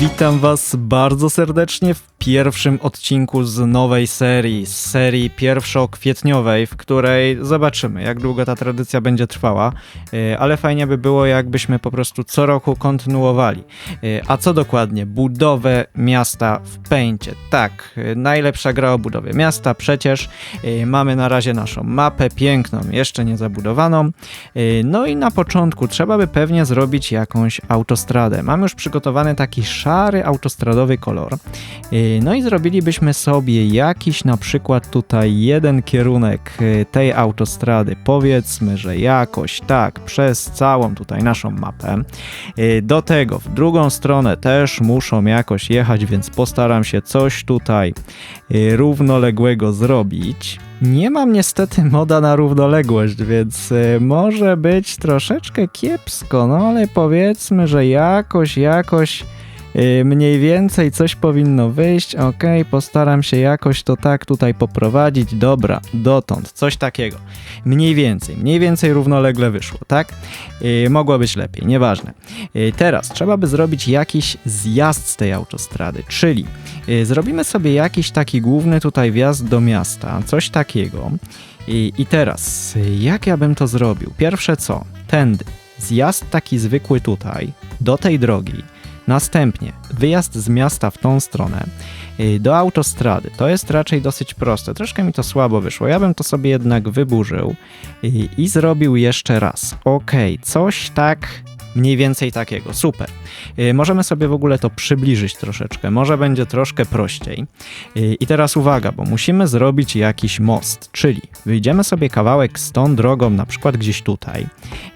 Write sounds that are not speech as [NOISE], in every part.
Witam Was bardzo serdecznie w pierwszym odcinku z nowej serii, z serii pierwszokwietniowej, w której zobaczymy, jak długo ta tradycja będzie trwała, e, ale fajnie by było, jakbyśmy po prostu co roku kontynuowali. E, A co dokładnie? Budowę miasta w Paincie. Tak, e, najlepsza gra o budowie miasta, przecież mamy na razie naszą mapę piękną, jeszcze nie zabudowaną. No i na początku trzeba by pewnie zrobić jakąś autostradę. Mam już przygotowany taki szary autostradowy kolor. E, No i zrobilibyśmy sobie jakiś na przykład tutaj jeden kierunek e, tej autostrady. Powiedzmy, że jakoś tak przez całą tutaj naszą mapę. E, Do tego w drugą stronę też muszą jakoś jechać, więc postaram się coś tutaj równoległego zrobić. Nie mam niestety moda na równoległość, więc może być troszeczkę kiepsko, no ale powiedzmy, że jakoś, jakoś mniej więcej coś powinno wyjść. Ok, postaram się jakoś to tak tutaj poprowadzić. Dobra, dotąd, coś takiego. Mniej więcej, mniej więcej równolegle wyszło, tak? E, Mogło być lepiej, nieważne. E, Teraz trzeba by zrobić jakiś zjazd z tej autostrady, czyli zrobimy sobie jakiś taki główny tutaj wjazd do miasta, coś takiego. I, I teraz, jak ja bym to zrobił? Pierwsze co? Tędy. Zjazd taki zwykły tutaj, do tej drogi. Następnie wyjazd z miasta w tą stronę y, do autostrady. To jest raczej dosyć proste. Troszkę mi to słabo wyszło. Ja bym to sobie jednak wyburzył y, i zrobił jeszcze raz. Ok, coś tak mniej więcej takiego. Super. Y, Możemy sobie w ogóle to przybliżyć troszeczkę. Może będzie troszkę prościej. Y, I teraz uwaga, bo musimy zrobić jakiś most, czyli wyjdziemy sobie kawałek z tą drogą, na przykład gdzieś tutaj.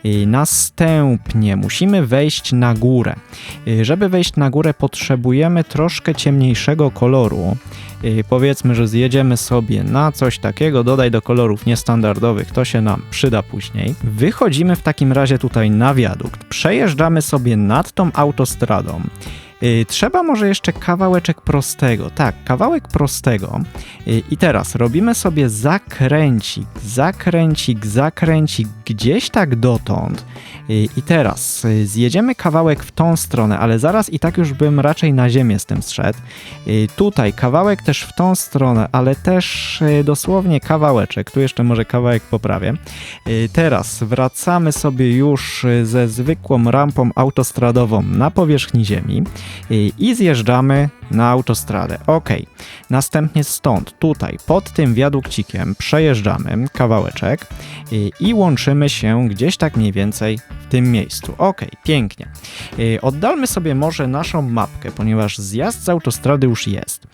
Y, Następnie musimy wejść na górę. Żeby wejść na górę, potrzebujemy troszkę ciemniejszego koloru. Powiedzmy, że zjedziemy sobie na coś takiego, dodaj do kolorów niestandardowych, to się nam przyda później. Wychodzimy w takim razie tutaj na wiadukt, przejeżdżamy sobie nad tą autostradą. Y, Trzeba może jeszcze kawałeczek prostego. Tak, kawałek prostego. Y, I teraz robimy sobie zakręcik, zakręcik, zakręcik gdzieś tak dotąd. I teraz y, zjedziemy kawałek w tą stronę, ale zaraz i tak już bym raczej na ziemię z tym zszedł. Y, Tutaj kawałek też w tą stronę, ale też y, dosłownie kawałeczek. Tu jeszcze może kawałek poprawię. Teraz wracamy sobie już ze zwykłą rampą autostradową na powierzchni ziemi i zjeżdżamy na autostradę. Ok. Następnie stąd, tutaj, pod tym wiadukcikiem przejeżdżamy kawałeczek i łączymy się gdzieś tak mniej więcej tym miejscu. Ok, pięknie. Y, Oddalmy sobie może naszą mapkę, ponieważ zjazd z autostrady już jest.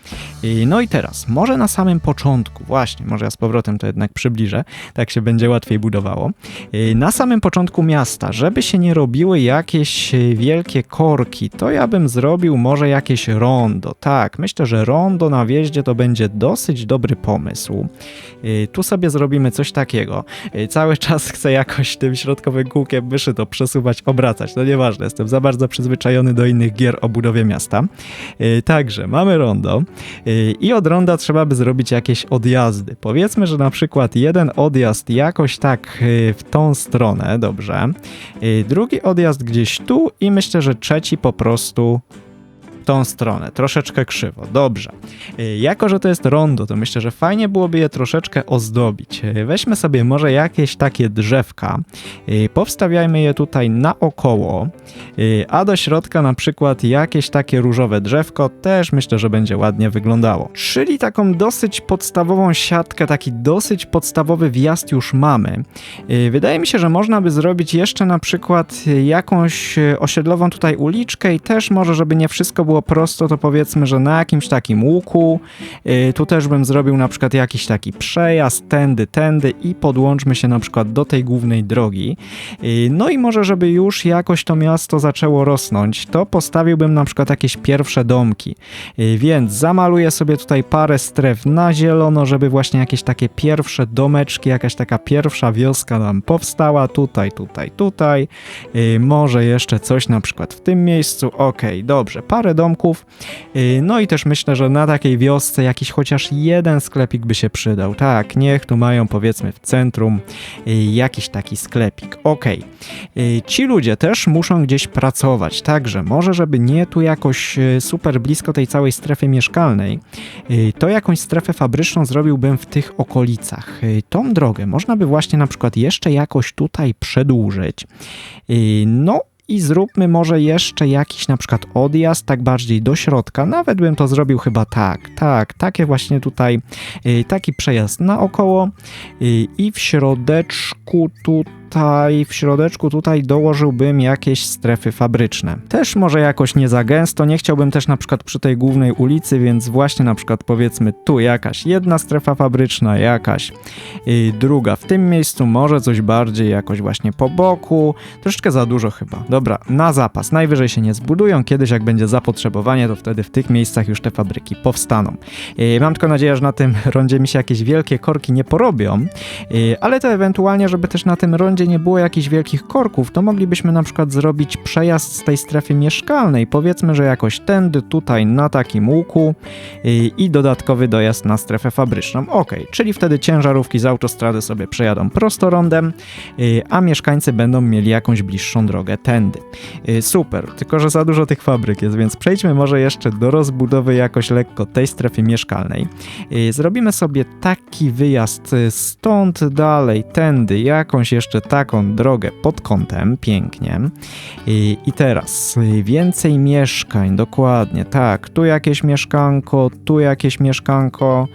Y, No i teraz, może na samym początku, właśnie, może ja z powrotem to jednak przybliżę, tak się będzie łatwiej budowało. Y, Na samym początku miasta, żeby się nie robiły jakieś wielkie korki, to ja bym zrobił może jakieś rondo. Tak, myślę, że rondo na wjeździe to będzie dosyć dobry pomysł. Tu sobie zrobimy coś takiego. Cały [LAUGHS] czas chcę jakoś tym środkowym kółkiem myszy to przesuwać, obracać. No nieważne, jestem za bardzo przyzwyczajony do innych gier o budowie miasta. Y, Także mamy rondo y, i od ronda trzeba by zrobić jakieś odjazdy. Powiedzmy, że na przykład jeden odjazd jakoś tak y, w tą stronę, dobrze. Drugi odjazd gdzieś tu i myślę, że trzeci po prostu tą stronę, troszeczkę krzywo. Dobrze. Y, Jako, że to jest rondo, to myślę, że fajnie byłoby je troszeczkę ozdobić. Y, Weźmy sobie może jakieś takie drzewka, y, powstawiajmy je tutaj naokoło, a do środka na przykład jakieś takie różowe drzewko, też myślę, że będzie ładnie wyglądało. Czyli taką dosyć podstawową siatkę, taki dosyć podstawowy wjazd już mamy. Wydaje mi się, że można by zrobić jeszcze na przykład jakąś osiedlową tutaj uliczkę i też może, żeby nie wszystko było prosto, to powiedzmy, że na jakimś takim łuku, y, tu też bym zrobił na przykład jakiś taki przejazd tędy, tędy i podłączmy się na przykład do tej głównej drogi. Y, No i może, żeby już jakoś to miasto zaczęło rosnąć, to postawiłbym na przykład jakieś pierwsze domki. Y, Więc zamaluję sobie tutaj parę stref na zielono, żeby właśnie jakieś takie pierwsze domeczki, jakaś taka pierwsza wioska nam powstała. Tutaj, tutaj, tutaj. Y, Może jeszcze coś na przykład w tym miejscu. Okej, dobrze. Parę domków Y, No i też myślę, że na takiej wiosce jakiś chociaż jeden sklepik by się przydał. Tak, niech tu mają powiedzmy w centrum y, jakiś taki sklepik. Okej. Y, Ci ludzie też muszą gdzieś pracować, także może żeby nie tu jakoś y, super blisko tej całej strefy mieszkalnej, to jakąś strefę fabryczną zrobiłbym w tych okolicach. Tą drogę można by właśnie na przykład jeszcze jakoś tutaj przedłużyć. No i zróbmy może jeszcze jakiś na przykład odjazd, tak bardziej do środka. Nawet bym to zrobił chyba tak, tak, takie właśnie tutaj, y, taki przejazd naokoło y, i w środeczku tutaj, w środeczku tutaj dołożyłbym jakieś strefy fabryczne. Też może jakoś nie za gęsto, nie chciałbym też na przykład przy tej głównej ulicy, więc właśnie na przykład powiedzmy tu jakaś jedna strefa fabryczna, jakaś y, druga w tym miejscu, może coś bardziej jakoś właśnie po boku, troszeczkę za dużo chyba. Dobra, na zapas, najwyżej się nie zbudują, kiedyś jak będzie zapotrzebowanie, to wtedy w tych miejscach już te fabryki powstaną. Y, Mam tylko nadzieję, że na tym [LAUGHS] rondzie mi się jakieś wielkie korki nie porobią, y, ale to ewentualnie, żeby też na tym rondzie nie było jakichś wielkich korków, to moglibyśmy na przykład zrobić przejazd z tej strefy mieszkalnej, powiedzmy, że jakoś tędy tutaj na takim łuku y, i dodatkowy dojazd na strefę fabryczną. Ok, czyli wtedy ciężarówki z autostrady sobie przejadą prosto rondem, y, a mieszkańcy będą mieli jakąś bliższą drogę tędy. Y, Super, tylko że za dużo tych fabryk jest, więc przejdźmy może jeszcze do rozbudowy jakoś lekko tej strefy mieszkalnej. Zrobimy sobie taki wyjazd stąd dalej, tędy, jakąś jeszcze taką drogę pod kątem, pięknie. I, I teraz więcej mieszkań, dokładnie, tak. Tu jakieś mieszkanko, tu jakieś mieszkanko.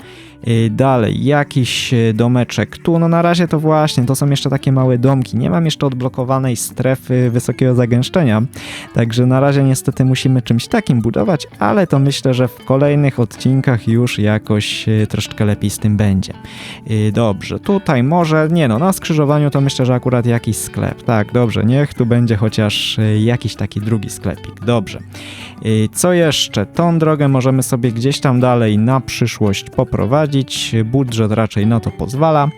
Y, Dalej, jakiś y, domeczek. Tu, no na razie to właśnie, to są jeszcze takie małe domki. Nie mam jeszcze odblokowanej strefy wysokiego zagęszczenia, także na razie niestety musimy czymś takim budować, ale to myślę, że w kolejnych odcinkach już jakoś y, troszeczkę lepiej z tym będzie. Dobrze, tutaj może, nie no, na skrzyżowaniu to myślę, że akurat jakiś sklep. Tak, dobrze, niech tu będzie chociaż jakiś taki drugi sklepik. Dobrze. Co jeszcze? Tą drogę możemy sobie gdzieś tam dalej na przyszłość poprowadzić. Budżet raczej na to pozwala.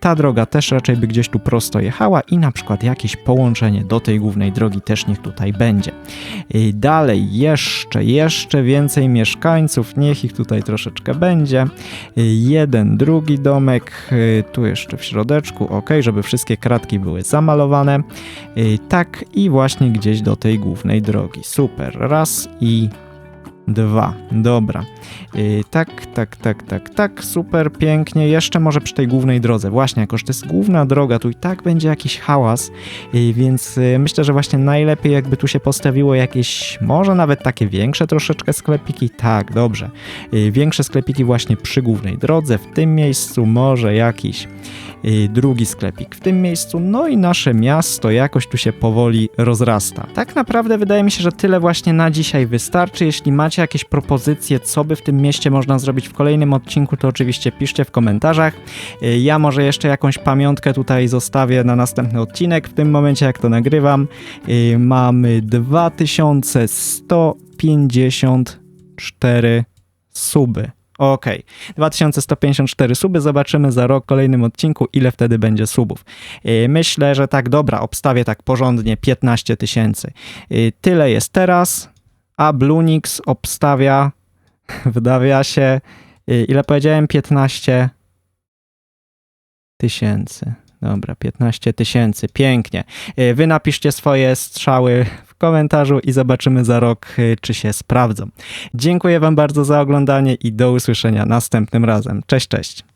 Ta droga też raczej by gdzieś tu prosto jechała i na przykład jakieś połączenie do tej głównej drogi też niech tutaj będzie. Dalej jeszcze, jeszcze więcej mieszkańców, niech ich tutaj troszeczkę będzie. Jeden, drugi domek, y, tu jeszcze w środeczku, ok, żeby wszystkie kratki były zamalowane. Tak i właśnie gdzieś do tej głównej drogi. Super, raz i dwa. Dobra. Y, tak, tak, tak, tak, tak, super, pięknie. Jeszcze może przy tej głównej drodze. Właśnie, jako że to jest główna droga, tu i tak będzie jakiś hałas, y, więc y, myślę, że właśnie najlepiej jakby tu się postawiło jakieś, może nawet takie większe troszeczkę sklepiki. Tak, dobrze. Y, Większe sklepiki właśnie przy głównej drodze. W tym miejscu może jakiś y, drugi sklepik w tym miejscu, no i nasze miasto jakoś tu się powoli rozrasta. Tak naprawdę wydaje mi się, że tyle właśnie na dzisiaj wystarczy. Jeśli macie jakieś propozycje, co by w tym mieście można zrobić w kolejnym odcinku, to oczywiście piszcie w komentarzach. Y, Ja może jeszcze jakąś pamiątkę tutaj zostawię na następny odcinek. W tym momencie, jak to nagrywam, y, mamy 2154 suby. Okej, 2154 suby, zobaczymy za rok w kolejnym odcinku, ile wtedy będzie subów. Yy, Myślę, że tak dobra, obstawię tak porządnie 15 tysięcy. Tyle jest teraz, a Blunix obstawia [LAUGHS] w nawiasie, yy, ile powiedziałem? 15 tysięcy. Dobra, 15 tysięcy, pięknie. Yy, Wy napiszcie swoje strzały w komentarzu i zobaczymy za rok, yy, czy się sprawdzą. Dziękuję Wam bardzo za oglądanie i do usłyszenia następnym razem. Cześć, cześć.